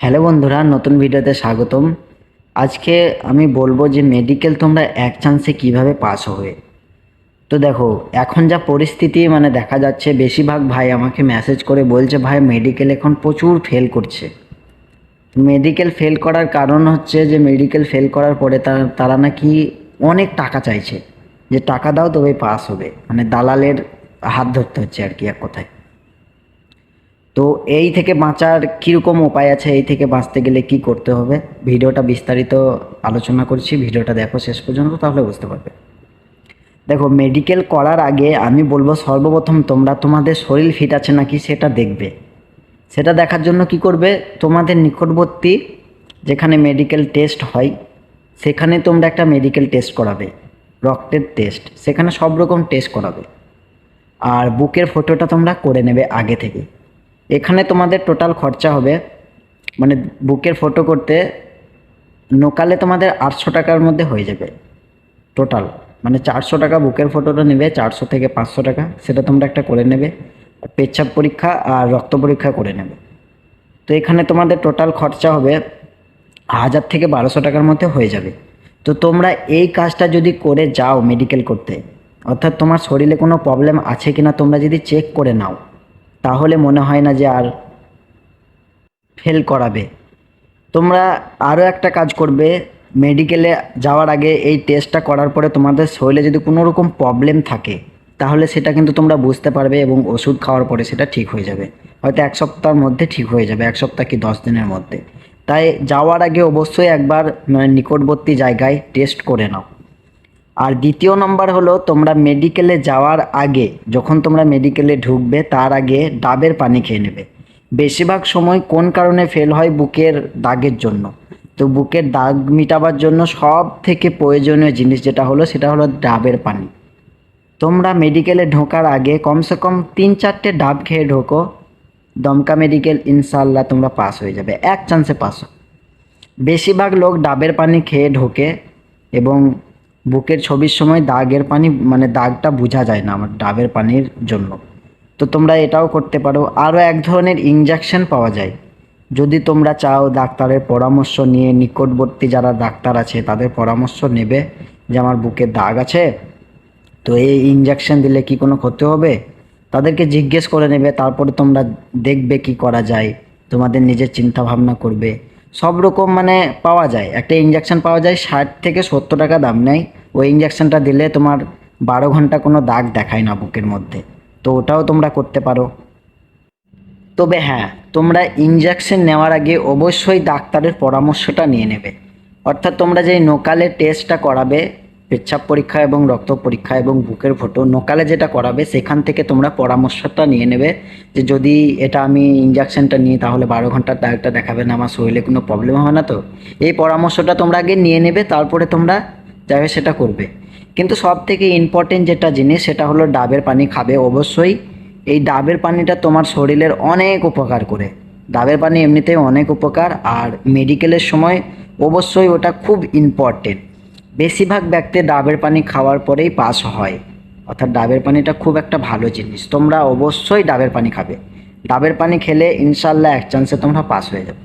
Hello বন্ধুরা, নতুন ভিডিওতে স্বাগতম। আজকে আমি বলব যে মেডিকেল তোমরা এক চান্সে কীভাবে পাস হবে। তো দেখো, এখন যা পরিস্থিতি মানে দেখা যাচ্ছে বেশিরভাগ ভাই আমাকে মেসেজ করে বলছে, ভাই মেডিকেল এখন প্রচুর ফেল করছে। মেডিকেল ফেল করার কারণ হচ্ছে যে মেডিকেল ফেল করার পরে তারা নাকি অনেক টাকা চাইছে। যে টাকা দাও তবে পাস হবে। মানে দালালের হাত ধরতে হচ্ছে আর কি এক কথায়। তো এই থেকে বাঁচার কীরকম উপায় আছে, এই থেকে বাঁচতে গেলে কি করতে হবে? ভিডিওটা বিস্তারিত আলোচনা করছি, ভিডিওটা দেখো শেষ পর্যন্ত, তাহলে বুঝতে পারবে। দেখো মেডিকেল করার আগে আমি বলব সর্বপ্রথম তোমরা তোমাদের শরীর ফিট আছে নাকি সেটা দেখবে। সেটা দেখার জন্য কি করবে? তোমাদের নিকটবর্তী যেখানে মেডিকেল টেস্ট হয়, সেখানে তোমরা একটা মেডিকেল টেস্ট করাবে, রক্তের টেস্ট সেখানে সব রকম টেস্ট করাবে। আর বুকের ফটোটা তোমরা করে নেবে আগে থেকে এখানে তোমাদের টোটাল খরচা হবে মানে বুকের ফটো করতে নোকালে তোমাদের আটশো টাকার মধ্যে হয়ে যাবে টোটাল মানে চারশো টাকা বুকের ফটোটা নেবে, চারশো থেকে পাঁচশো টাকা, সেটা তোমরা একটা করে নেবে পেচ্ছাপ পরীক্ষা আর রক্ত পরীক্ষা করে নেবে। তো এখানে তোমাদের টোটাল খরচা হবে হাজার থেকে বারোশো টাকার মধ্যে হয়ে যাবে। তো তোমরা এই কাজটা যদি করে যাও মেডিকেল করতে, অর্থাৎ তোমার শরীরে কোনো প্রবলেম আছে কি না তোমরা যদি চেক করে নাও। তাহলে মনে হয় না যে আর ফেল করাবে। তোমরা আরও একটা কাজ করবে মেডিকেলে যাওয়ার আগে এই টেস্টটা করার পরে তোমাদের শরীরে যদি কোনো রকম প্রবলেম থাকে, তাহলে সেটা কিন্তু তোমরা বুঝতে পারবে এবং ওষুধ খাওয়ার পরে সেটা ঠিক হয়ে যাবে। হয়তো এক সপ্তাহের মধ্যে ঠিক হয়ে যাবে, এক সপ্তাহ কি দশ দিনের মধ্যে। তাই যাওয়ার আগে অবশ্যই একবার মানে নিকটবর্তী জায়গায় টেস্ট করে নাও। আর দ্বিতীয় নম্বর হলো তোমরা মেডিকেলে যাওয়ার আগে, যখন তোমরা মেডিকেলে ঢুকবে, তার আগে ডাবের পানি খেয়ে নেবে। বেশিরভাগ সময় কোন কারণে ফেল হয়? বুকের দাগের জন্য। তো বুকের দাগ মিটাবার জন্য সব থেকে প্রয়োজনীয় জিনিস যেটা হলো, সেটা হলো ডাবের পানি। তোমরা মেডিকেলে ঢোকার আগে কমসে কম তিন চারটে ডাব খেয়ে ঢোকো। দমকা মেডিকেল ইনশাল্লাহ তোমরা পাস হয়ে যাবে, এক চান্সে পাস বেশিরভাগ লোক ডাবের পানি খেয়ে ঢোকে এবং বুকের ছবির সময় দাগের পানি মানে দাগটা বোঝা যায় না আমার ডাবের পানির জন্য। তো তোমরা এটাও করতে পারো। আরও এক ধরনের ইঞ্জেকশন পাওয়া যায়। যদি তোমরা চাও ডাক্তারের পরামর্শ নিয়ে, নিকটবর্তী যারা ডাক্তার আছে, তাদের পরামর্শ নেবে যে আমার বুকে দাগ আছে, তো এই ইঞ্জেকশন দিলে কি কোনো ক্ষতি হবে? তাদেরকে জিজ্ঞেস করে নেবে, তারপরে তোমরা দেখবে কি করা যায়। তোমাদের নিজের চিন্তা ভাবনা করবে। সব রকম মানে পাওয়া যায়। একটা ইঞ্জেকশন পাওয়া যায়, ষাট থেকে সত্তর টাকা দাম নেয়। ওই ইঞ্জেকশনটা দিলে তোমার বারো ঘণ্টা কোনো দাগ দেখায় না বুকের মধ্যে। তো ওটাও তোমরা করতে পারো। তবে হ্যাঁ তোমরা ইঞ্জেকশন নেওয়ার আগে অবশ্যই ডাক্তারের পরামর্শটা নিয়ে নেবে। অর্থাৎ তোমরা যেই নোকালে টেস্টটা করাবে পেচ্ছাপ পরীক্ষা এবং রক্ত পরীক্ষা এবং বুকের ফটো, নোকালে যেটা করাবে, সেখান থেকে তোমরা পরামর্শটা নিয়ে নেবে যে যদি এটা আমি ইঞ্জেকশনটা নিই, তাহলে বারো ঘণ্টার দাগটা দেখাবে না, আমার শরীরে কোনো প্রবলেম হবে না তো। এই পরামর্শটা তোমরা আগে নিয়ে নেবে, তারপরে তোমরা যাবে সেটা করবে। কিন্তু সব থেকে ইম্পর্টেন্ট যেটা জিনিস, সেটা হলো ডাবের পানি খাবে অবশ্যই। এই ডাবের পানিটা তোমার শরীরের অনেক উপকার করে। ডাবের পানি এমনিতেই অনেক উপকার, আর মেডিকেলের সময় অবশ্যই ওটা খুব ইম্পর্টেন্ট বেশিরভাগ ব্যক্তি ডাবের পানি খাওয়ার পরেই পাস হয়। অর্থাৎ ডাবের পানিটা খুব একটা ভালো জিনিস। তোমরা অবশ্যই ডাবের পানি খাবে। ডাবের পানি খেলে ইনশাল্লাহ এক চান্সে তোমরা পাস হয়ে যাবে।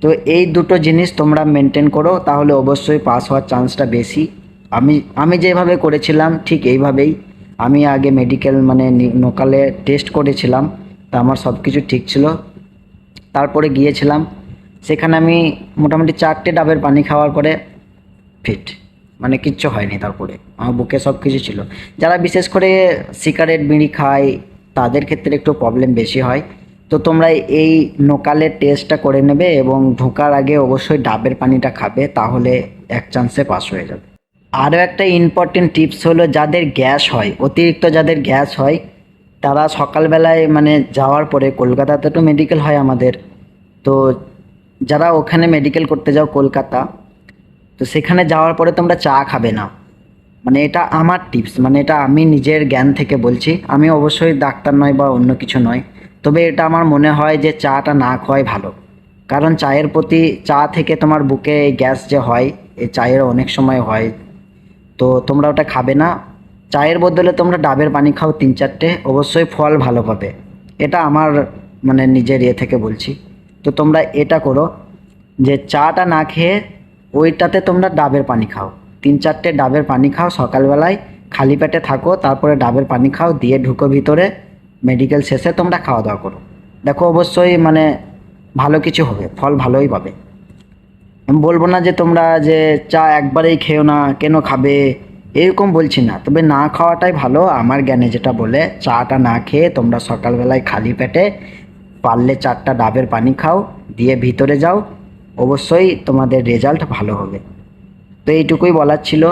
তো এই দুটো জিনিস তোমরা মেনটেন করো, তাহলে অবশ্যই পাস হওয়ার চান্সটা বেশি। আমি আমি যেভাবে করেছিলাম, ঠিক এইভাবেই। আমি আগে মেডিকেল মানে নোকালে টেস্ট করেছিলাম, তা আমার সব কিছু ঠিক ছিল। তারপরে গিয়েছিলাম। সেখানে আমি মোটামুটি চারটে ডাবের পানি খাওয়ার পরে ফিট মানে কিচ্ছু হয়নি তারপরে। আমার বুকে সব কিছু ছিল। যারা বিশেষ করে সিগারেট বিড়ি খায়, তাদের ক্ষেত্রে একটু প্রবলেম বেশি হয়। তো তোমরা এই নোকালের টেস্টটা করে নেবে এবং ঢোকার আগে অবশ্যই ডাবের পানিটা খাবে, তাহলে এক চান্সে পাস হয়ে যাবে। আরও একটা ইম্পর্টেন্ট টিপস হলো যাদের গ্যাস হয়, অতিরিক্ত যাদের গ্যাস হয়, তারা সকালবেলায় মানে যাওয়ার পরে, কলকাতাতে তো মেডিকেল হয় আমাদের। তো যারা ওখানে মেডিকেল করতে যাও, কলকাতা তো সেখানে যাওয়ার পরে তোমরা চা খাবে না। মানে এটা আমার টিপস মানে এটা আমি নিজের জ্ঞান থেকে বলছি। আমি অবশ্যই ডাক্তার নয় বা অন্য কিছু নয় তবে এটা আমার মনে হয় যে চাটা না খাওয়াই ভালো। কারণ চায়ের প্রতি চা থেকে তোমার বুকে গ্যাস যে হয় এই চায়ের অনেক সময় হয়। তো তোমরা ওটা খাবে না। চায়ের বদলে তোমরা ডাবের পানি খাও তিন চারটে, অবশ্যই ফল ভালো পাবে। এটা আমার মানে নিজের ইয়ে থেকে বলছি। তো তো তোমরা এটা করো যে চাটা না খেয়ে ওইটাতে তোমরা ডাবের পানি খাও। তিন চারটে ডাবের পানি খাও, সকালবেলায় খালি পেটে থাকো, তারপরে ডাবের পানি খাও, দিয়ে ঢুকো ভিতরে মেডিকেল শেষে তোমরা খাওয়া দাওয়া করো। দেখো অবশ্যই মানে ভালো কিছু হবে, ফল ভালোই পাবে। আমি বলব না যে তোমরা যে চা একবারেই খেও না, কেন খাবে, এরকম বলছি না। তবে না খাওয়াটাই ভালো, আমার জ্ঞানে যেটা বলে, চাটা না খেয়ে তোমরা সকালবেলায় খালি পেটে পারলে চারটা ডাবের পানি খাও, দিয়ে ভিতরে যাও অবশ্যই তোমাদের রেজাল্ট ভালো হবে। তো এইটুকুই বলার ছিল।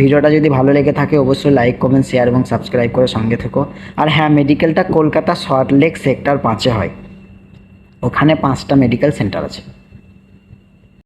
ভিডিওটা যদি ভালো লেগে থাকে, অবশ্যই লাইক কমেন্ট শেয়ার এবং সাবস্ক্রাইব করে সঙ্গে থেকো। আর হ্যাঁ মেডিকেলটা কলকাতা শর্ট লেক সেক্টর পাঁচে হয়। ওখানে পাঁচটা মেডিকেল সেন্টার আছে।